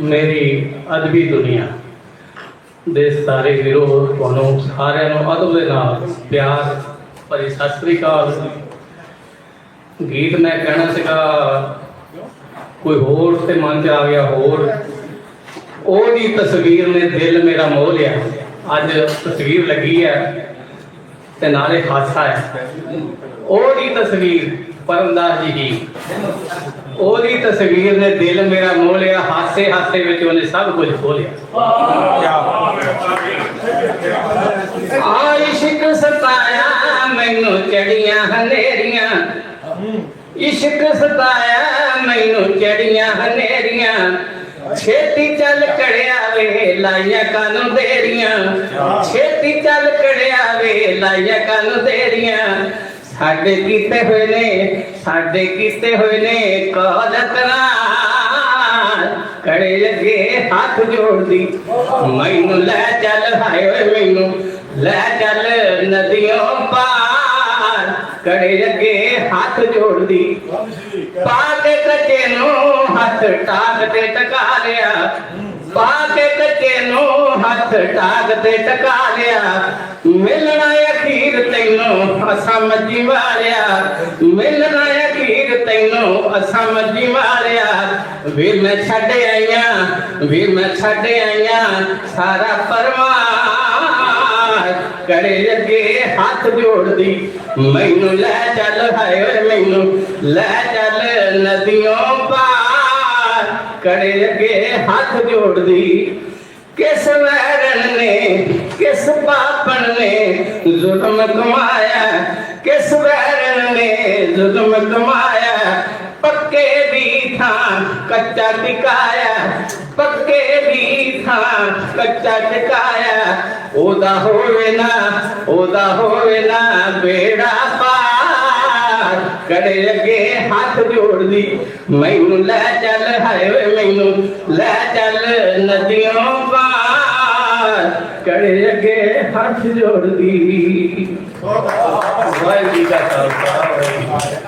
ਮੇਰੀ ਅਦਬੀ ਦੁਨੀਆ ਦੇ ਸਾਰੇ ਵੀਰੋ, ਤੁਹਾਨੂੰ ਸਾਰਿਆਂ ਨੂੰ ਅਦਬ ਦੇ ਨਾਲ ਪਿਆਰ ਭਰੀ ਸਤਿ ਸ੍ਰੀ ਅਕਾਲ। ਗੀਤ ਮੈਂ ਕਹਿਣਾ ਸੀਗਾ, ਕੋਈ ਹੋਰ ਤੇ ਮਨ ਚ ਆ ਗਿਆ ਹੋਰ। ਉਹਦੀ ਤਸਵੀਰ ਨੇ ਦਿਲ ਮੇਰਾ ਮੋਹ ਲਿਆ। ਅੱਜ ਤਸਵੀਰ ਲੱਗੀ ਹੈ ਤੇ ਨਾਲੇ ਹਾਸਾ ਹੈ। ਉਹਦੀ ਤਸਵੀਰ ਪਰਮਦਾਸ ਜੀ ਦੀ। ਉਹਦੀ ਤਸਵੀਰ ਨੇ ਦਿਲ ਮੇਰਾ ਮੋਹ ਲਿਆ ਹਾਸੇ ਹਾਸੇ ਵਿੱਚ ਉਹਨੇ ਸਭ ਕੁਝ ਖੋਹ ਲਿਆ। ਆ ਇਸ਼ਕ ਸਤਾਇਆ ਮੈਨੂੰ ਚੜੀਆਂ ਹਨੇਰੀਆਂ। ਇਸ਼ਕ ਸਤਾਇਆ ਮੈਨੂੰ ਚੜੀਆਂ ਹਨੇਰੀਆਂ। ਛੇਤੀ ਚੱਲ ਕੜਿਆ ਵੇ ਲਾਈਆਂ ਕਾਨੂੰ ਦੇਰੀਆਂ। ਛੇਤੀ ਚੱਲ ਕੜਿਆ ਵੇ ਲਾਈਆਂ ਕਾਨੂੰ ਦੇਰੀਆਂ। ਸਾਡੇ ਕੀਤੇ ਹੋਏ ਨੇ, ਸਾਡੇ ਕੀਤੇ ਹੋਏ ਨੇ ਕਾਲ ਕੜੇ ਲੱਗੇ ਹੱਥ ਜੋੜਦੀ, ਮੈਨੂੰ ਲੈ ਚੱਲ, ਹਾਏ ਓਏ ਮੈਨੂੰ ਲੈ ਚੱਲ ਨਦੀਆਂ ਪਾਰ। ਕੜੇ ਲੱਗੇ ਹੱਥ ਜੋੜਦੀ, ਪਾ ਕੇ ਕੱਚੇ ਨੂੰ ਹੱਥ ਟਾਕ ਤੇ ਟਕਾ ਲਿਆ। ਪਾ ਕੇ ਕੱਚੇ ਨੂੰ ਹੱਥ ਟਾਕ ਤੇ ਟਕਾ ਲਿਆ। ਮਿਲਣਾ ਅਖੀਰ ਤੈਨੂੰ ਅਸਾਂ ਮੱਜੀ ਵਾਲਿਆ ਮਿਲਣਾ ਅਖੀਰ ਤੈਨੂੰ ਅਸਾਂ ਮੱਜੀ ਵਾਲਿਆ ਵੀਰ ਮੈਂ ਛੱਡ ਆਈਆਂ, ਵੀਰ ਮੈਂ ਛੱਡ ਆਈਆਂ, ਸਾਰਾ ਪਰਵਾਰ ਕਰੇ ਲੱਗੇ ਹੱਥ ਜੋੜਦੀ। ਮੈਨੂੰ ਲੈ ਚੱਲ ਹਾਏ ਓਏ ਮੈਨੂੰ, ਲੈ ਚੱਲ ਨਦੀਆਂ ਪਾਰ ਕਰੇ ਲੱਗੇ ਹੱਥ ਜੋੜਦੀ। ਕਿਸ ਵੈਰਨ ਨੇ ਕਿਸ ਪਾਪਣ ਨੇ ਜ਼ੁਲਮ ਕਮਾਇਆ। ਕਿਸ ਵੈਰਨ ਨੇ ਜ਼ੁਲਮ ਕਮਾਇਆ? ਪੱਕੇ ਦੀ ਥਾਂ ਕੱਚਾ ਟਿਕਾਇਆ। ਪੱਕੇ ਦੀ ਥਾਂ ਕੱਚਾ ਟਿਕਾਇਆ। ਉਹਦਾ ਹੋਵੇ ਨਾ, ਉਹਦਾ ਹੋਵੇ ਨਾ ਬੇੜਾ ਪਾਰ। ਕੜੇ ਅੱਗੇ ਹੱਥ ਜੋੜਦੀ, ਮੈਨੂੰ ਲੈ ਚੱਲ, ਹਾਏ ਮੈਨੂੰ ਲੈ ਚੱਲ ਨਦੀਆਂ ਕੜੇ ਅੱਗੇ ਹੱਥ ਜੋੜਦੀ। ਵਾਹਿਗੁਰੂ ਜੀ ਕਾ ਖਾਲਸਾ